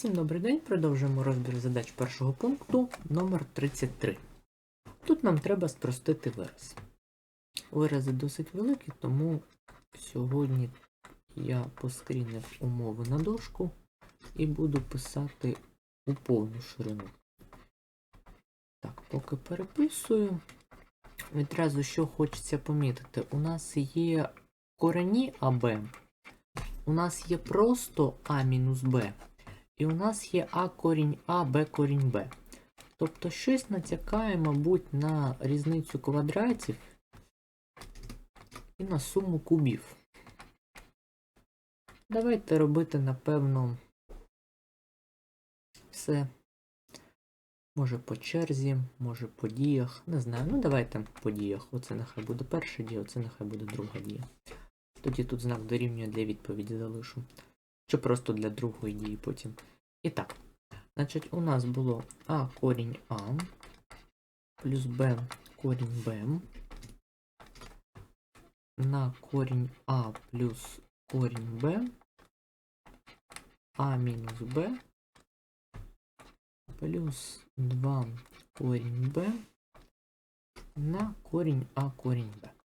Всім добрий день. Продовжуємо розбір задач першого пункту номер 33. Тут нам треба спростити вираз. Вирази досить великі, тому сьогодні я поскрінив умови на дошку і буду писати у повну ширину. Так, поки переписую. Відразу що хочеться помітити, у нас є корені АБ, у нас є просто А мінус Б. І у нас є А корінь А, Б корінь Б. Тобто щось натякає, мабуть, на різницю квадратів і на суму кубів. Давайте робити, напевно, все. Може по черзі, може по діях. Не знаю. Ну давайте по діях. Оце нехай буде перша дія, оце нехай буде друга дія. Тоді тут знак дорівнює для відповіді залишу. Чи просто для другої дії потім. І так, значить, у нас було А корінь А плюс Б корінь Б. На корінь А плюс корінь Б. А мінус Б плюс 2 корінь Б. На корінь А корінь Б.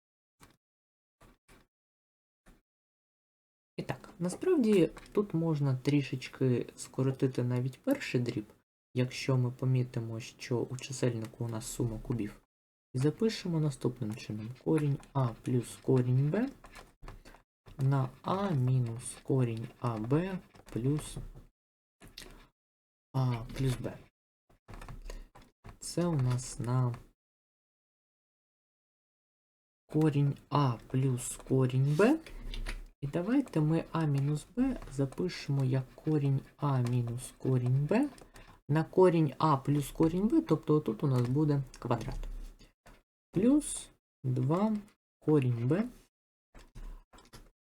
насправді тут можна трішечки скоротити навіть перший дріб, якщо ми помітимо, що у чисельнику у нас сума кубів. І запишемо наступним чином корінь А плюс корінь Б на А мінус корінь АБ плюс А плюс Б. Це у нас на корінь А плюс корінь Б. І давайте ми А мінус Б запишемо як корінь А мінус корінь Б на корінь А плюс корінь Б, тобто тут у нас буде квадрат. Плюс 2 корінь Б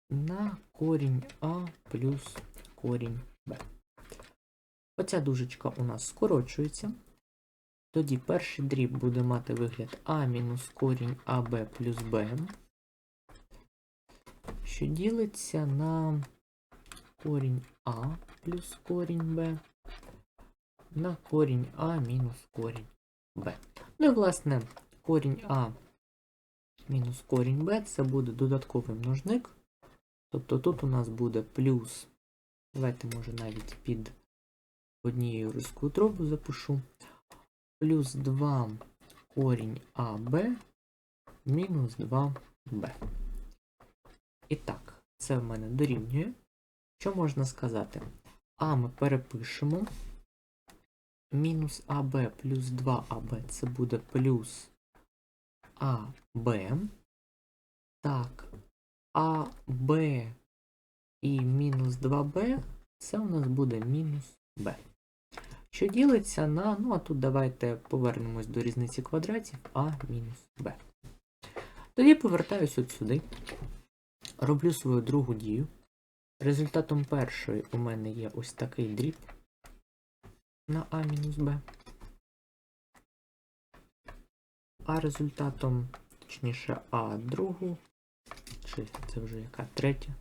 на корінь А плюс корінь Б. Оця дужечка у нас скорочується. Тоді перший дріб буде мати вигляд А мінус корінь АБ плюс Б що ділиться на корінь А плюс корінь Б на корінь А мінус корінь Б. Ну і, власне, корінь А мінус корінь Б це буде додатковий множник. Тобто тут у нас буде плюс, давайте, може, навіть під однією рискою дробу запишу, плюс 2 корінь АБ мінус 2Б. І так, це в мене дорівнює. Що можна сказати? А ми перепишемо. Мінус АБ плюс 2АБ це буде плюс АБ. Так, АБ і мінус 2Б це у нас буде мінус Б. Що ділиться на, ну а тут давайте повернемось до різниці квадратів А мінус Б. Тоді повертаюсь от сюди. Роблю свою другу дію. Результатом першої у мене є ось такий дріб на А-Б. А результатом, точніше, А другу, чи це вже яка третя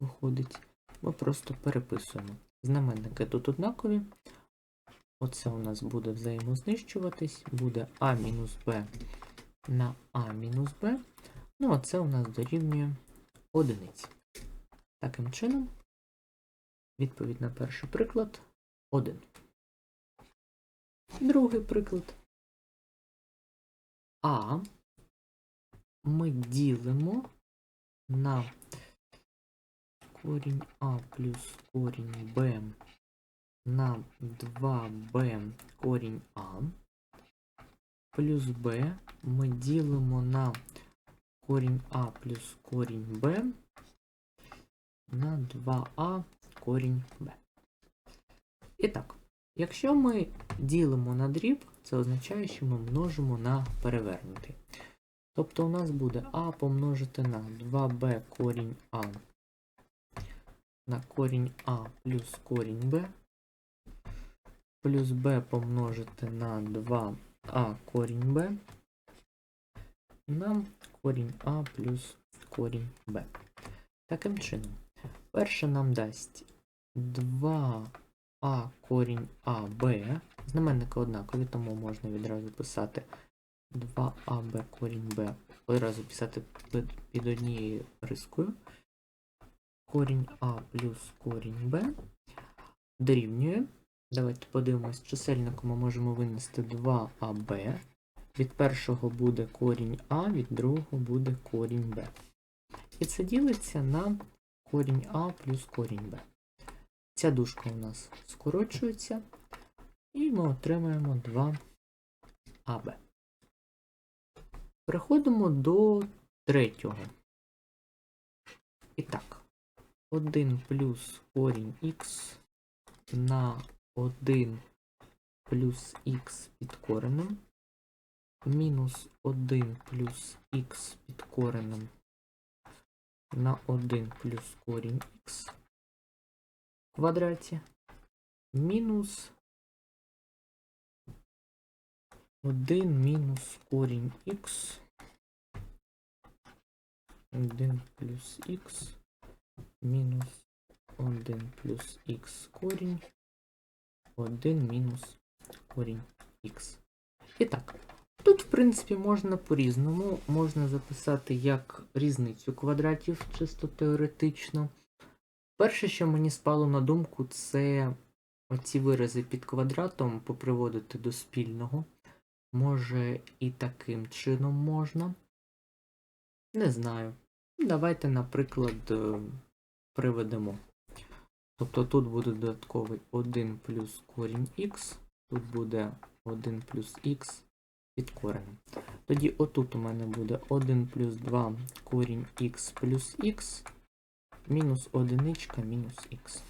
виходить, ми просто переписуємо. Знаменники тут однакові. Оце у нас буде взаємознищуватись, буде А-Б на А-Б. Ну, а це у нас дорівнює одиниці. Таким чином, відповідь на перший приклад 1. Другий приклад. А ми ділимо на корінь А плюс корінь Б на 2Б корінь А плюс Б ми ділимо на корінь А плюс корінь Б на 2а корінь Б. І так, якщо ми ділимо на дріб, це означає, що ми множимо на перевернутий. Тобто у нас буде А помножити на 2b корінь А на корінь А плюс корінь Б, плюс b помножити на 2а корінь Б на корінь А плюс корінь Б. Таким чином, перше нам дасть 2 А корінь АБ. Знаменники однакові, тому можна відразу писати 2АБ корінь Б. Одразу писати під однією рискою. Корінь А плюс корінь Б дорівнює. Давайте подивимось, чисельнику ми можемо винести 2АБ. Від першого буде корінь А, від другого буде корінь Б. І це ділиться на корінь А плюс корінь Б. Ця дужка у нас скорочується, і ми отримаємо 2АБ. Переходимо до третього. І так, 1 плюс корінь х на 1 плюс х під коренем, мінус 1 плюс х під коренем на 1 плюс корінь х в квадраті, мінус 1 мінус корінь х, 1 плюс х, мінус 1 плюс х корінь, 1 мінус корінь х. І так, тут, в принципі, можна по-різному. Можна записати як різницю квадратів, чисто теоретично. Перше, що мені спало на думку, це оці вирази під квадратом поприводити до спільного. Може, і таким чином можна. Не знаю. Давайте, наприклад, е, приведемо. Тобто тут буде додатковий 1 плюс корінь х, тут буде 1 плюс х під коренем. Тоді отут у мене буде 1 плюс 2 корінь х плюс х, мінус одиничка мінус х.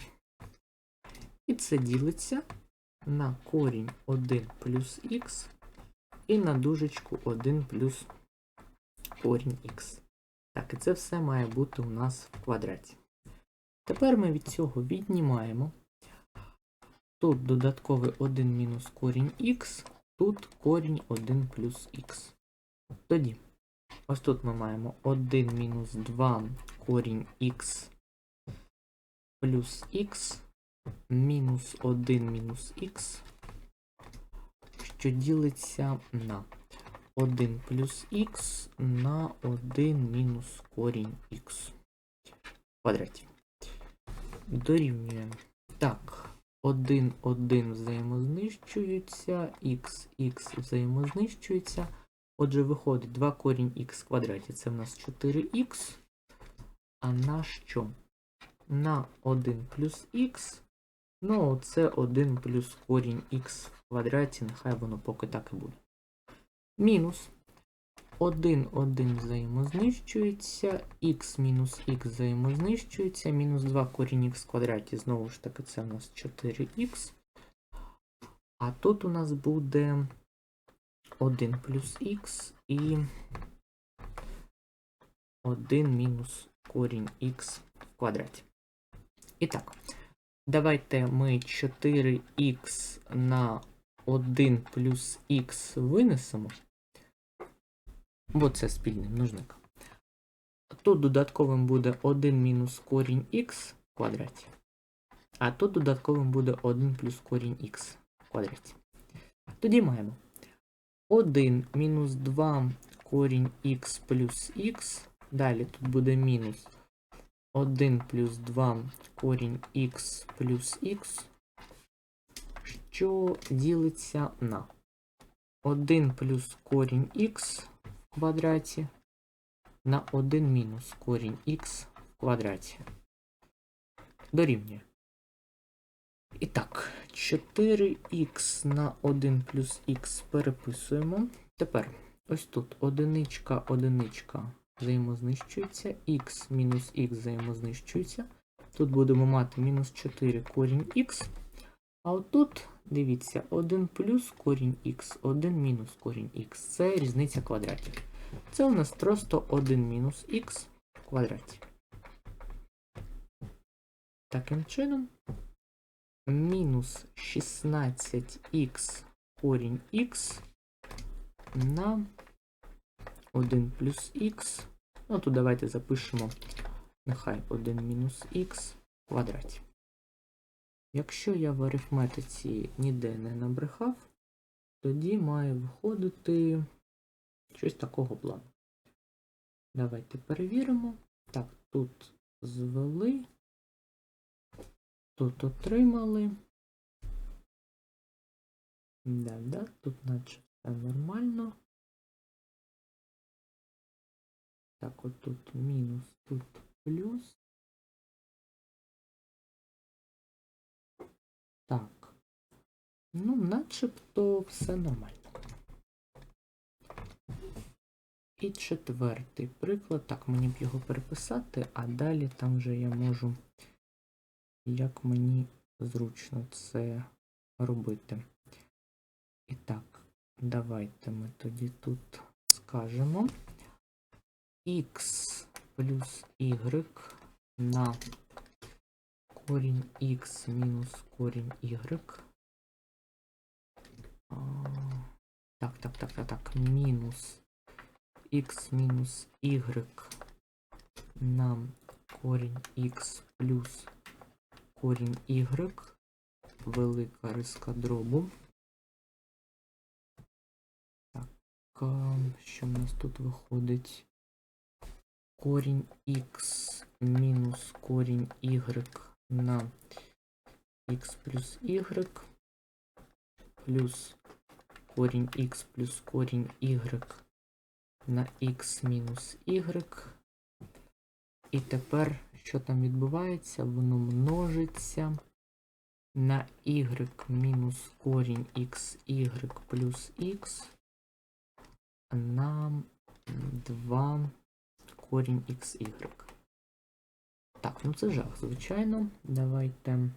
І це ділиться на корінь 1 плюс х і на дужечку 1 плюс корінь х. Так, і це все має бути у нас в квадраті. Тепер ми від цього віднімаємо. Тут додатковий 1 мінус корінь х, тут корінь 1 плюс х. Тоді, ось тут ми маємо 1 мінус 2 корінь х плюс х, мінус 1 мінус х, що ділиться на 1 плюс х на 1 мінус корінь х в квадраті. Дорівнює. Так, 1, 1 взаємознищується, х, х взаємознищується. Отже, виходить 2 корінь х в квадраті. Це в нас 4х. А на що? На 1 плюс х. Ну, це 1 плюс корінь х в квадраті, нехай воно поки так і буде. Мінус 1, 1 взаємознищується, х мінус х взаємознищується, мінус 2 корінь х в квадраті, знову ж таки, це у нас 4х. А тут у нас буде 1 плюс х і 1 мінус корінь х в квадраті. І так, давайте ми 4х на 1 плюс х винесемо. Бо це спільний множник. Тут додатковим буде 1 мінус корінь х в квадраті. А тут додатковим буде 1 плюс корінь х в квадраті. Тоді маємо 1 мінус 2 корінь х плюс х. Далі тут буде мінус 1 плюс 2 корінь х плюс х, що ділиться на 1 плюс корінь х квадраті на 1 мінус корінь х в квадраті. Дорівнює. І так, 4х на 1 плюс х переписуємо. Тепер ось тут одиничка, одиничка взаємознищується, х мінус х взаємознищується. Тут будемо мати мінус 4 корінь х. А отут, дивіться, 1 плюс корінь х, 1 мінус корінь х. Це різниця квадратів. Це у нас просто 1 мінус х в квадраті. Таким чином, мінус 16х корінь х на 1 плюс х. Ну, тут давайте запишемо, нехай 1 мінус х в квадраті. Якщо я в арифметиці ніде не набрехав, тоді має виходити щось такого плану. Давайте перевіримо. Так, тут звели, тут отримали. Да, да, тут наче все нормально. Так, от тут мінус, тут плюс. Так. Ну, начебто все нормально. І четвертий приклад. Так, мені б його переписати, а далі там вже я можу, як мені зручно це робити. І так, давайте ми тоді тут скажемо x плюс y на корінь x мінус корінь y. Так, так, так, так, так, мінус x мінус y на корінь x плюс корінь y, велика риска дробу. Так, що в нас тут виходить? Корінь x мінус корінь y на x плюс y плюс корінь x плюс корінь y на x мінус y. І тепер, що там відбувається? Воно множиться на y мінус корінь xy плюс x на 2 корінь xy. Так, ну це жах, звичайно. Давайте.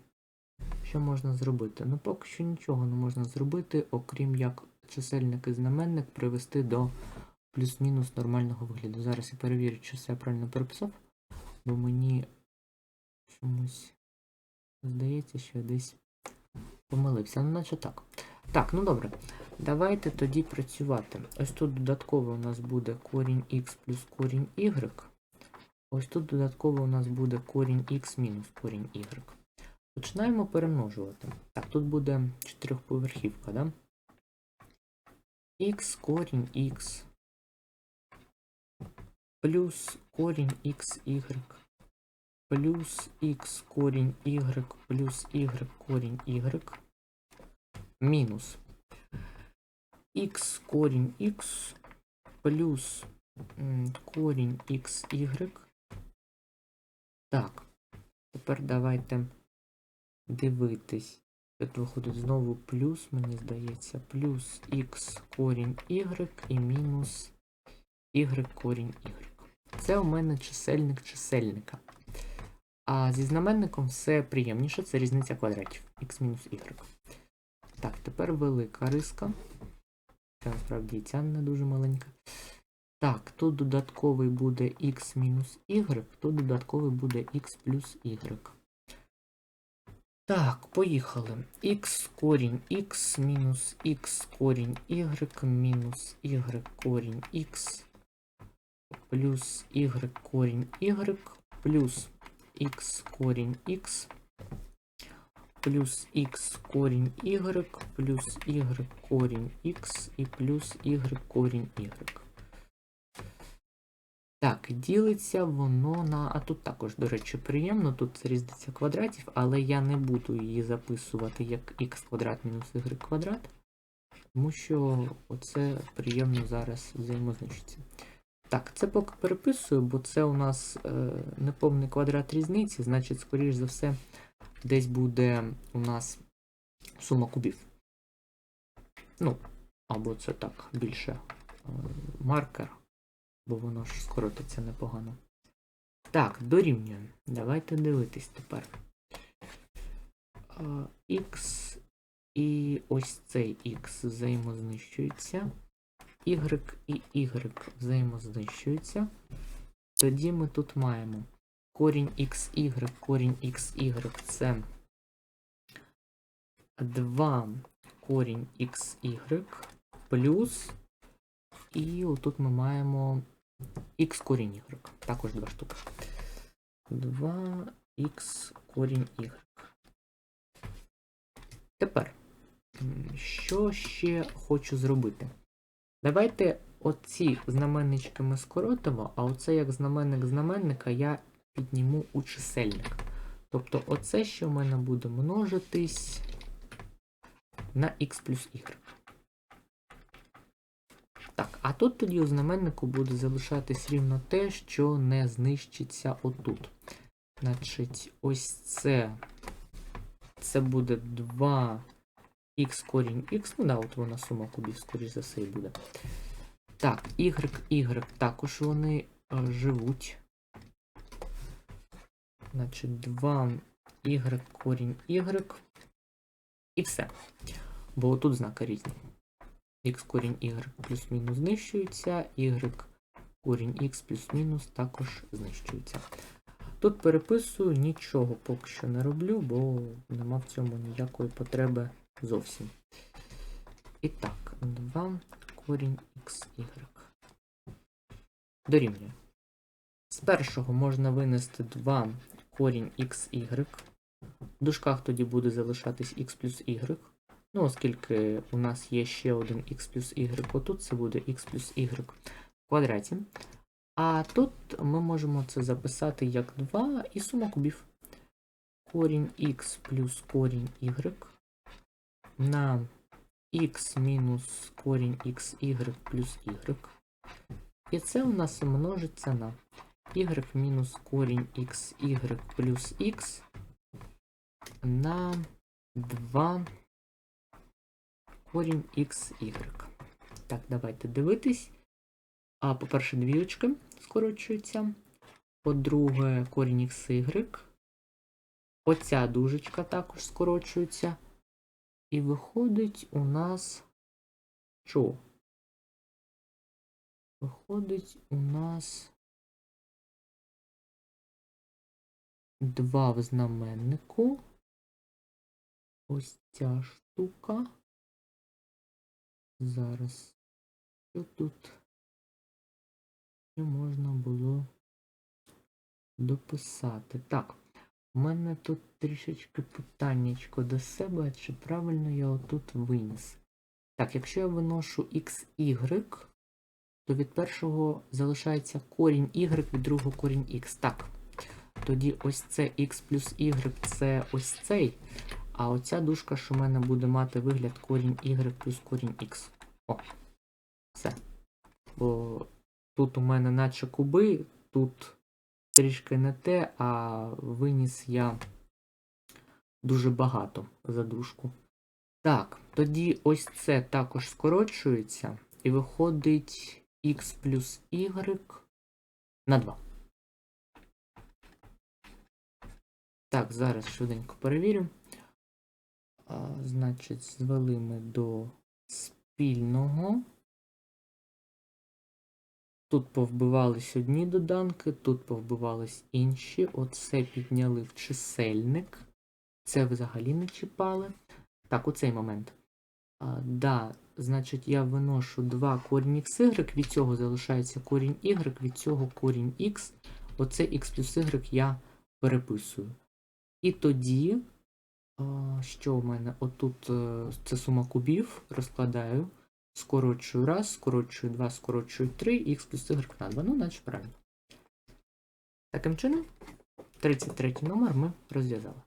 Що можна зробити? Ну, поки що нічого не можна зробити, окрім як чисельник і знаменник привести до плюс-мінус нормального вигляду. Зараз я перевірю, чи все правильно переписав, бо мені чомусь здається, що я десь помилився. Ну, наче так. Так, ну добре. Давайте тоді працювати. Ось тут додатково у нас буде корінь х плюс корінь y. Ось тут додатково у нас буде корінь х мінус корінь y. Починаємо перемножувати. Так, тут буде чотирьохповерхівка, да? х корінь х плюс корінь xy плюс х корінь y плюс y корінь y мінус х корінь х плюс корінь xy. Так, тепер давайте дивитись. Тут виходить знову плюс, мені здається, плюс х корінь y і мінус y корінь y. Це у мене чисельник чисельника. А зі знаменником все приємніше, це різниця квадратів. х мінус y. Так, тепер велика риска. Це насправді і ця не дуже маленька. Так, тут додатковий буде x мінус y, тут додатковий буде x плюс y. Так, поїхали. x корінь x мінус x корінь y мінус y корінь x плюс y корінь y плюс x корінь x плюс x корінь y плюс y корінь x і плюс y корінь y. Так, ділиться воно на. А тут також, до речі, приємно. Тут різниця квадратів, але я не буду її записувати як х квадрат мінус y квадрат, тому що оце приємно зараз взаємознищиться. Так, це поки переписую, бо це у нас е, неповний квадрат різниці, значить, скоріш за все, десь буде у нас сума кубів. Ну, або це так, більше е, маркер бо воно ж скоротиться непогано. Так, дорівнюємо. Давайте дивитись тепер. Х і ось цей Х взаємознищується. Y і Y взаємознищуються. Тоді ми тут маємо корінь XY, корінь XY це 2 корінь XY плюс. І отут ми маємо Х корінь y. Також два штуки. 2х корінь y. Тепер, що ще хочу зробити? Давайте оці знаменнички ми скоротимо, а оце як знаменник знаменника я підніму у чисельник. Тобто оце, що в мене буде множитись на x плюс y. Так, а тут тоді у знаменнику буде залишатись рівно те, що не знищиться отут. Значить, ось це. Це буде 2 х корінь х. Ну да, от вона сума кубів, скоріш за все, і буде. Так, y, y також вони е, живуть. Значить, 2 y корінь y. І все. Бо тут знаки різні. Х корінь y плюс-мінус знищується, y корінь х плюс-мінус також знищується. Тут переписую, нічого поки що не роблю, бо нема в цьому ніякої потреби зовсім. І так, 2 корінь xy. Дорівнює. З першого можна винести 2 корінь xy. В дужках тоді буде залишатись x плюс y. Ну, оскільки у нас є ще один x плюс y, отут це буде x плюс y в квадраті. А тут ми можемо це записати як 2 і сума кубів. Корінь x плюс корінь y на x мінус корінь xy плюс y. І це у нас множиться на y мінус корінь xy плюс x на 2 корінь xy. Так, давайте дивитись. А, по-перше, двічки скорочуються. По-друге, корінь xy. Оця дужечка також скорочується. І виходить у нас що? Виходить у нас 2 в знаменнику. Ось ця штука. Зараз. Що тут? Що можна було дописати? Так, у мене тут трішечки питаннячко до себе, чи правильно я отут виніс. Так, якщо я виношу xy, то від першого залишається корінь y, від другого корінь x. Так. Тоді ось це x плюс y це ось цей. А оця дужка, що в мене буде мати вигляд корінь y плюс корінь x. О, все. Бо тут у мене наче куби, тут трішки не те, а виніс я дуже багато за дужку. Так, тоді ось це також скорочується, і виходить x плюс y на 2. Так, зараз швиденько перевірю. Значить, звели ми до спільного. Тут повбивались одні доданки, тут повбивались інші. Оце підняли в чисельник. Це взагалі не чіпали. Так, оцей момент. А, да, значить, я виношу 2 корінь xy, від цього залишається корінь y, від цього корінь x. Оце x плюс y я переписую. І тоді, що в мене? Отут е, це сума кубів, розкладаю, скорочую раз, скорочую 2, скорочую 3, х плюс y на 2. Ну, наче правильно. Таким чином, 33 номер ми розв'язали.